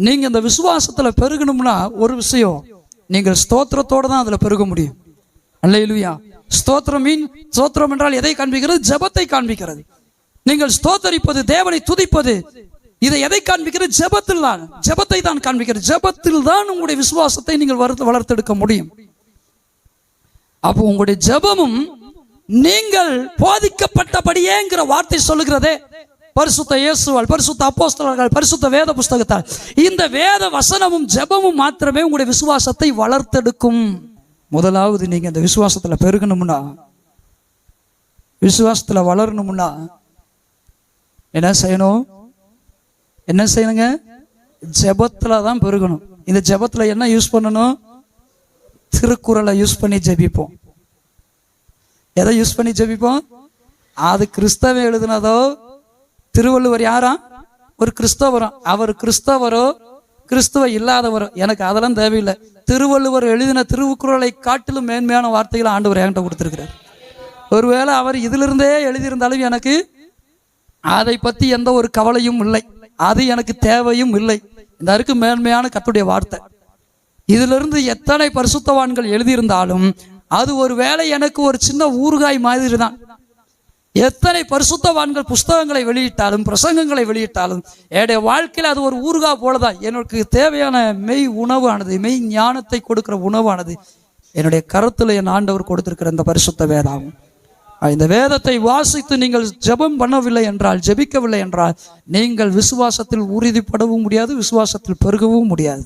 நீங்க இந்த விசுவாசத்துல பெருகணும்னா ஒரு விஷயம். நீங்கள் ஸ்தோத்திரத்தோடு தான் அதுல பெருக முடியும். அல்லேலூயா. ஸ்தோத்திரம் மீன் ஸ்தோத்திரம் என்றால் எதை காண்பிக்கிறது? ஜெபத்தை காண்பிக்கிறது. நீங்கள் ஸ்தோத்தரிப்பது தேவனை துதிப்பது இதை எதை காண்பிக்கிறது? ஜெபத்தில் தான். ஜெபத்தை தான் காண்பிக்கிறது. ஜெபத்தில் தான் உங்களுடைய விசுவாசத்தை நீங்கள் வளர்த்து வளர்த்தெடுக்க முடியும். அப்போ உங்களுடைய ஜெபமும் நீங்கள் போதிக்கப்பட்டபடியேங்கிற வார்த்தை சொல்லுகிறதே பரிசுத்த இயேசுவால் பரிசுத்த அப்போஸ்தலர்கள் பரிசுத்த வேத புஸ்தகத்தால். இந்த வேத வசனமும் ஜெபமும் மாத்திரமே உங்களுடைய விசுவாசத்தை வளர்த்தெடுக்கும். முதலாவது நீங்கள் இந்த விசுவாசத்தில் பெருகணும்னா விசுவாசத்தில் வளரணும்னா என்ன செய்யணும்? என்ன செய்யணுங்க? ஜெபத்தில் தான் பெருகணும். இந்த ஜெபத்தில் என்ன யூஸ் பண்ணணும்? திருக்குறளை யூஸ் பண்ணி ஜெபிப்போம். எதை யூஸ் பண்ணி ஜெபிப்போம்? அது கிறிஸ்தவ எழுதுனதோ திருவள்ளுவர் யாரா? ஒரு கிறிஸ்தவரும் அவர் கிறிஸ்தவரோ கிறிஸ்துவ இல்லாதவரோ. எனக்கு அதெல்லாம் தேவையில்லை. திருவள்ளுவர் எழுதின திருவுக்குறளை காட்டிலும் மேன்மையான வார்த்தைகளை ஆண்டவர் என்கிட்ட கொடுத்துருக்கிறார். ஒருவேளை அவர் இதிலிருந்தே எழுதியிருந்தாலும் எனக்கு அதை பற்றி எந்த ஒரு கவலையும் இல்லை. அது எனக்கு தேவையும் இல்லை. இந்த அருக்கு மேன்மையான கத்துடைய வார்த்தை. இதிலிருந்து எத்தனை பரிசுத்தவான்கள் எழுதியிருந்தாலும் அது ஒரு வேலை எனக்கு ஒரு சின்ன ஊறுகாய் மாதிரி தான். எத்தனை பரிசுத்தவான்கள் புஸ்தகங்களை வெளியிட்டாலும் பிரசங்கங்களை வெளியிட்டாலும் என்னுடைய வாழ்க்கையில் அது ஒரு ஊறுகாய் போலதான். எனக்கு தேவையான மெய் உணவானது மெய் ஞானத்தை கொடுக்கிற உணவானது என்னுடைய கருத்தில் என் ஆண்டவர் கொடுத்திருக்கிற இந்த பரிசுத்த வேதாகும். இந்த வேதத்தை வாசித்து நீங்கள் ஜெபம் பண்ணவில்லை என்றால் ஜெபிக்கவில்லை என்றால் நீங்கள் விசுவாசத்தில் உறுதிப்படவும் முடியாது விசுவாசத்தில் பெருகவும் முடியாது.